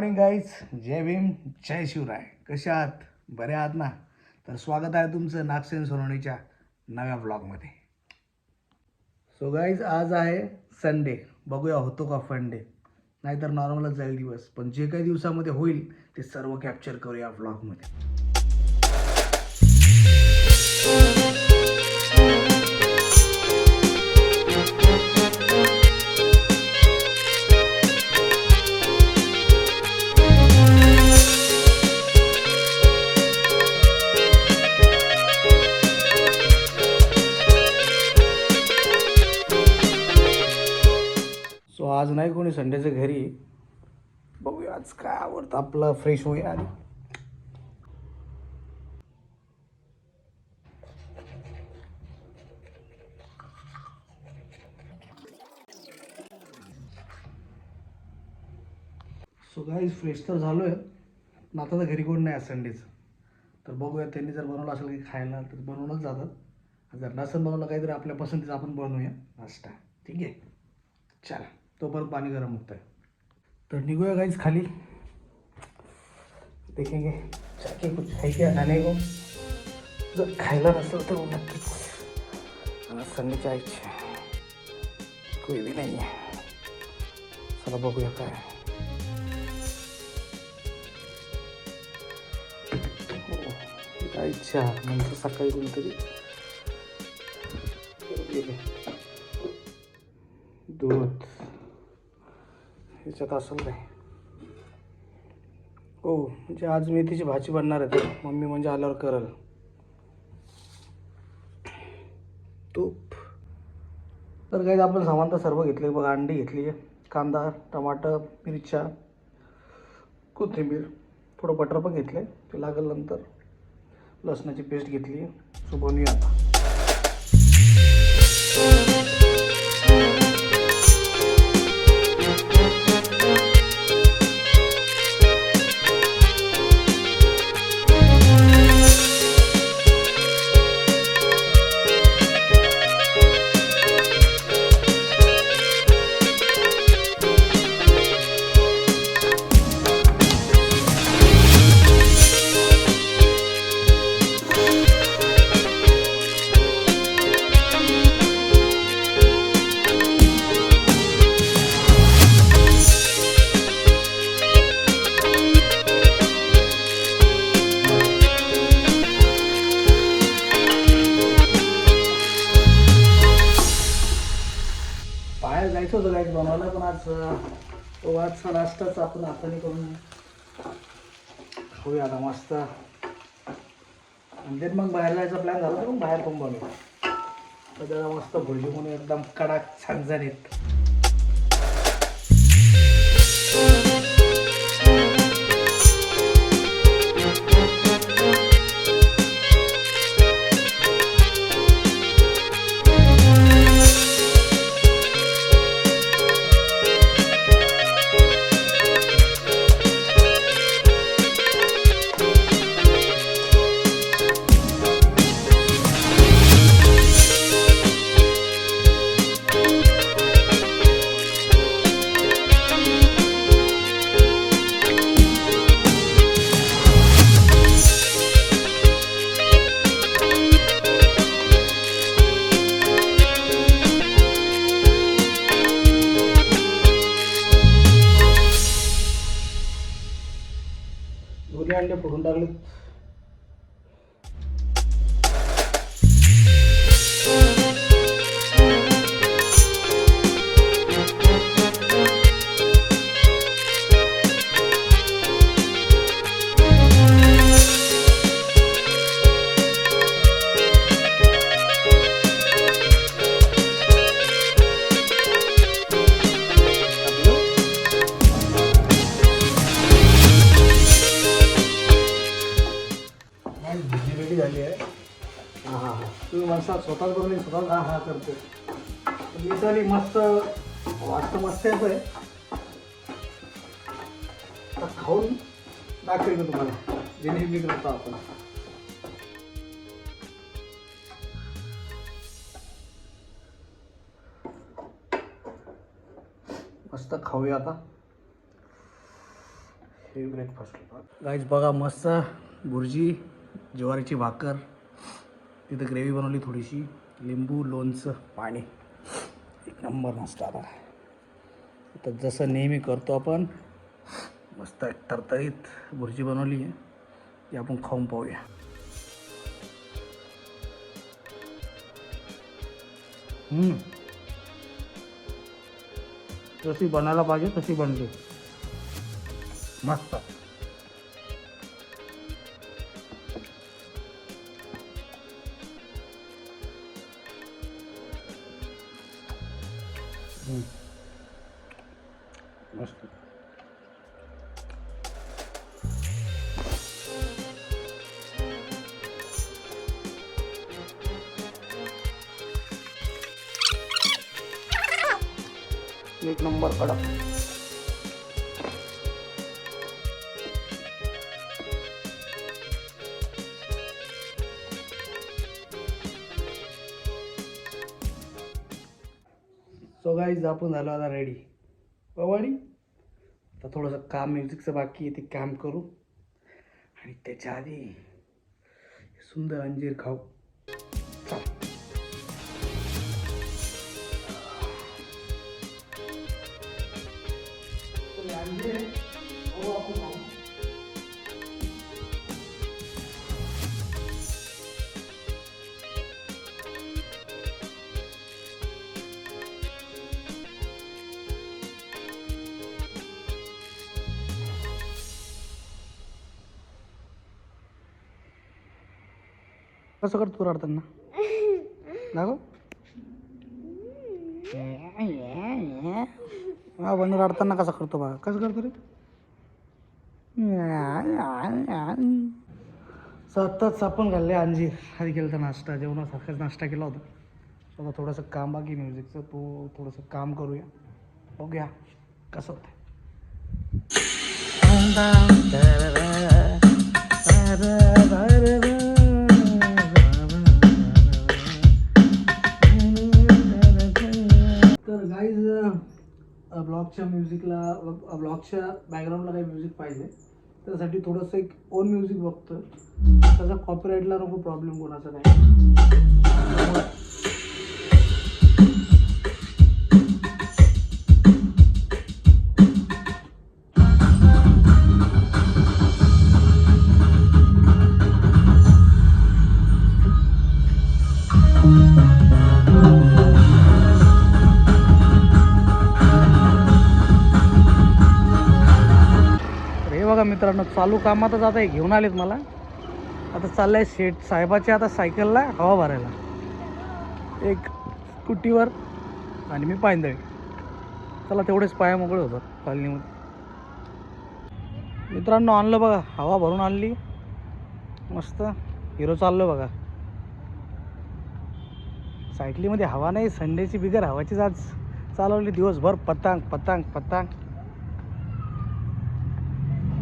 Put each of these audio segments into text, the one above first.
Morning guys जय भीम जय शिवराय. कशा आहात? बरे आहात ना? तर स्वागत आहे तुमचं नागसेन सोनवणीच्या नव्या ब्लॉगमध्ये सो गाईज आज आहे संडे बघूया होतो का फंडे नाहीतर नॉर्मलच जाईल दिवस. पण जे काही दिवसामध्ये होईल ते सर्व कॅप्चर करूया ब्लॉगमध्ये आज काय आवडतं? आपलं फ्रेश होऊया आधी. सो गाईज फ्रेश तर झालो आहे पण आता तर घरी कोण नाही आज संडेचं तर बघूया त्यांनी जर बनवलं असेल काही खायला तर बनवूनच जातात. जर नसेल बनवलं काहीतरी आपल्या पसंतीचं आपण बनवूया. नाश्ता. ठीक आहे? चला. तोपर्यंत पाणी गरम होतं आहे तर निघूया गाईज खाली. देखेंगे जाके कुछ है क्या खाने को. जर खायला नसेल तर नक्कीच. आज संडेच्या कोई भी नाही आहे चला बघूया काय अच्छा हो, नंतर इच्छा म्हणजे सकाळी कोणतरी. गेले दूध ह्याच्यात असेल नाही. हो म्हणजे आज मेथीची भाजी बनणार आहे मम्मी म्हणजे आल्यावर करल. तूप. तर काही आपण सामान तर सर्व घेतले. बघा अंडी घेतली कांदा टमाटर मिरच्या कोथिंबीर. थोडं बटर पण घेतलं ते लागल्यानंतर नंतर. लसणाची पेस्ट घेतली सो आता. आज अं, नाश्ताच आपण हाताने करून खाऊया आता मस्त. आणि मग बाहेर जायचा प्लॅन झाला मग बाहेर पण बनवू तर त्याला मस्त भुर्जी म्हणून एकदम कडक छानझणीत दोन्ही अंडे फोडून स्वतःच बनवली स्वतःच हा हा करते लिटरली मस्त वाटतं मस्त येतं आहे तर खाऊन दाखवेल मी तुम्हाला. जे नेहमी करतो आपण. मस्त खाऊया आता. हे ब्रेकफास्ट गाईज बघा मस्त भुर्जी ज्वारीची भाकर. तिथं ग्रेव्ही बनवली थोडीशी लिंबू लोणचं पाणी. एक नंबर मस्त आता. तर जसं नेहमी करतो आपण मस्त एक तरतरीत भुर्जी बनवली आहे. ती आपण खाऊन पाहूया. जशी बनायला पाहिजे तशी बनली. मस्त. मस्त. एक नंबर कडक सो गाईज आपण झालो आता रेडी पवाडी आता थोडंसं काम म्युझिकचं बाकी आहे ते काम करू. आणि त्याच्या आधी सुंदर अंजीर खाऊ. चला. कसं करतो तू रडताना दाखव हा बंद रडताना कसा करतो बा कसं करतो रे सतत आपण घालले अंजीर आधी केलं तर नाश्ता जेवणासारखाच नाश्ता केला होता आता थोडंसं काम बाकी म्युझिकचं तो थोडंसं काम करूया बघूया कसं होतं ब्लॉगच्या म्युझिकला ब्लॉगच्या बॅकग्राऊंडला काही म्युझिक पाहिजे. त्यासाठी थोडंसं एक ओन म्युझिक बघतो त्याचा कॉपीराईटला नको प्रॉब्लेम कोणाचा नाही बघा मित्रांनो चालू कामातच आता हे घेऊन आलेत मला. आता चाललंय शेठ साहेबाच्या आता सायकलला हवा भरायला. एक स्कूटीवर आणि मी पायंदळी. चला तेवढेच पाया मोकळे होतात कॉलनीमध्ये. मित्रांनो आणलं बघा हवा भरून आणली. मस्त. हिरो चाललो बघा. सायकलीमध्ये हवा नाही संडेची बिगर हवाचीच आज चालवली. दिवसभर पतांग पतांग पतांग.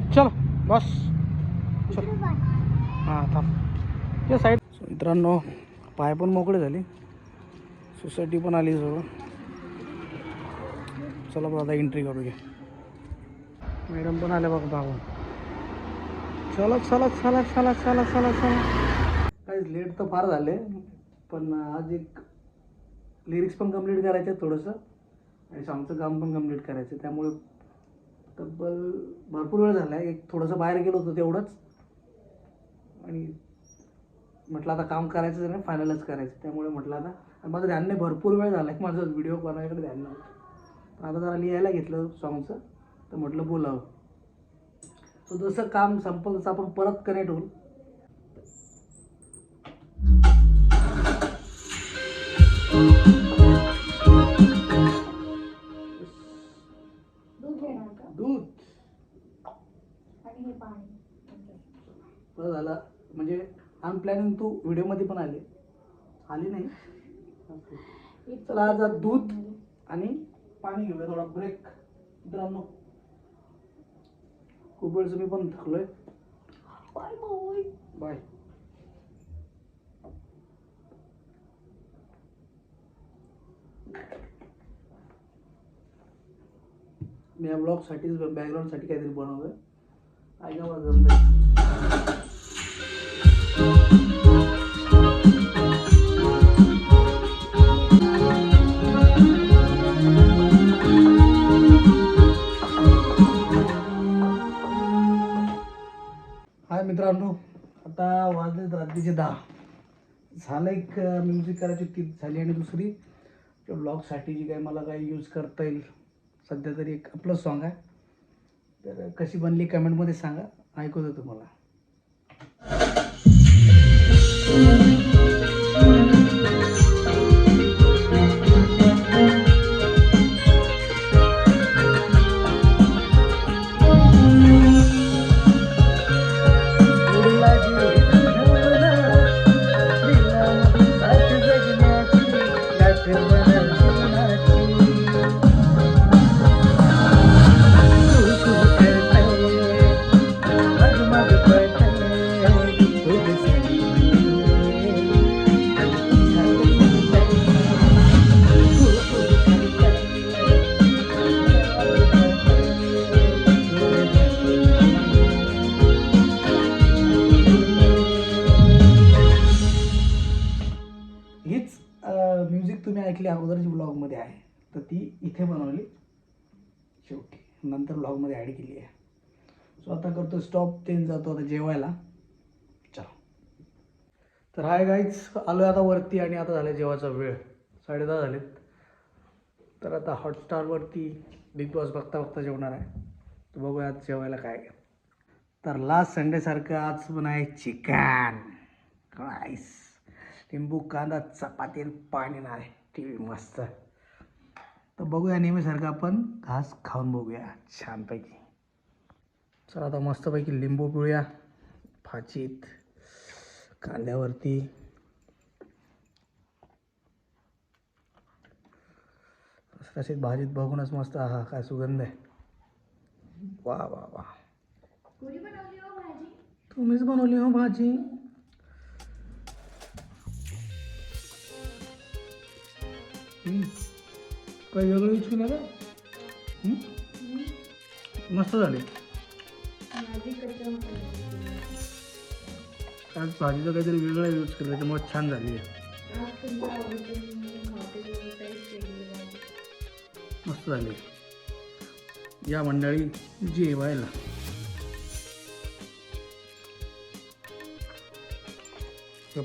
चलो बस. चल. हां थांब. या साईड मित्रांनो पाय पण मोकळे झाले. सोसायटी पण आली जवळ. चला बघा एंट्री करूया मॅडम पण आल्या बघा बाबा चला चला चला चला चला चला चला. काही लेट तर फार झाले पण आज एक लिरिक्स पण कंप्लीट करायचे थोडंसं. आणि आमचं काम पण कंप्लीट करायचं त्यामुळे तब्बल भरपूर वेळ झाला आहे एक थोडंसं बाहेर गेलो होतो तेवढंच. आणि म्हटलं आता काम करायचं नाही फायनलच करायचं त्यामुळे म्हटलं आता आणि माझं ध्यान नाही भरपूर वेळ झाला आहे माझं व्हिडिओ बनवायकडे ध्यान नव्हतं. आता जरा लिहायला घेतलं सॉंगचं तर म्हटलं बोलावं. सो जसं काम संपलं तसं आपण परत कनेक्ट होऊ. you बरं झालं. म्हणजे अनप्लॅनिंग तू व्हिडिओमध्ये पण आले. आली नाही? चला आज दूध आणि पाणी घेऊया थोडा ब्रेक मित्रांनो खूप वेळचं मी पण थकलोय. Bye bye. बाय. मी या ब्लॉगसाठीच बॅकग्राऊंडसाठी काहीतरी बनवलं ऐका बरं जमतंय. हाय मित्रांनो आता वाजलेत रात्रीचे दहा. झालं एक म्युझिक करायची टीप झाली आणि दुसरी. ब्लॉगसाठी जी काही मला काही यूज करता येईल सध्या तरी एक आपलं सॉन्ग आहे. तर कशी बनली कमेंटमध्ये सांगा ऐकवतो तुम्हाला. Thank you. ती इथे बनवली. शेवटी. नंतर ब्लॉगमध्ये ॲड केली आहे. सो आता करतो स्टॉप ते जातो आता जेवायला. चला. तर हाय गाईच आलो आता वरती आणि आता झालं जेवायचा वेळ. साडेदहा झालेत. तर आता हॉटस्टारवरती बिग बॉस बघता बघता जेवणार आहे. तर बघूया आज जेवायला काय तर लास्ट संडेसारखं आज पण आहे चिकन. राईस लिंबू कांदा चपाती पाणी नाही टी व्ही मस्त. तर बघूया नेहमीसारखं आपण घास खाऊन बघूया छानपैकी. चला आता मस्तपैकी लिंबू पिळूया फाचीत कांद्यावरती. तसेच भाजीत बघूनच मस्त हा काय सुगंध आहे. वा वा वा. हो भाजी? तुम्हीच बनवली हो भाजी. हम्म. काही वेगळं यूज केलं का मस्त झाले. आज भाजीचं काहीतरी वेगळं यूज केलं त्यामुळे छान झाली मस्त झाली. या मंडळी जेवायला. हे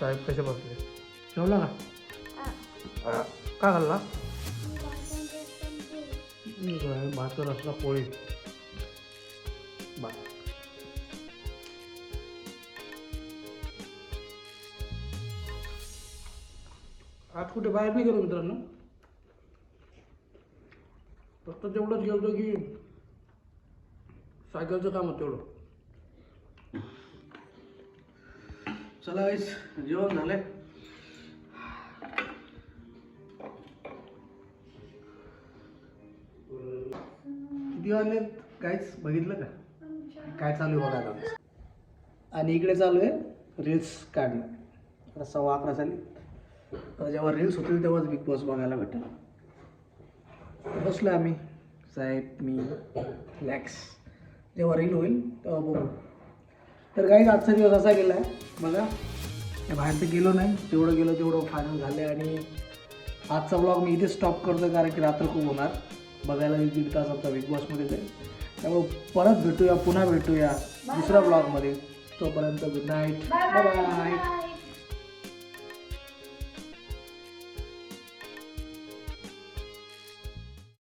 साहेब कसे बसले? जेवला का? का खाल्ला? भात असला पोळी. बा आज कुठे बाहेर नाही गेलो मित्रांनो. फक्त तेवढंच गेलो की सायकलचं काम होतं तेवढं. चला जेवण झालंय. वाजले काहीच बघितलं का? काय चालू आहे बघा आता? आणि इकडे चालू आहे रील्स काढणं. आता सव्वा अकरा झाली. आता जेव्हा रील्स होतील तेव्हाच बिग बॉस बघायला भेटेल. बसलो आम्ही. साहेब मी रिलॅक्स जेव्हा रील होईल तेव्हा बघू. तर काही आजचा दिवस असा गेला आहे. बघा बाहेर तर गेलो नाही. जेवढं गेलो तेवढं फायनल झालं आणि आजचा ब्लॉग मी इथे स्टॉप करतो कारण की रात्र खूप होणार. बघायला एक दीड तास आमचा बिग बॉसमध्ये जाईल त्यामुळे परत भेटूया पुन्हा भेटूया दुसऱ्या ब्लॉगमध्ये तोपर्यंत गुड नाईट बाय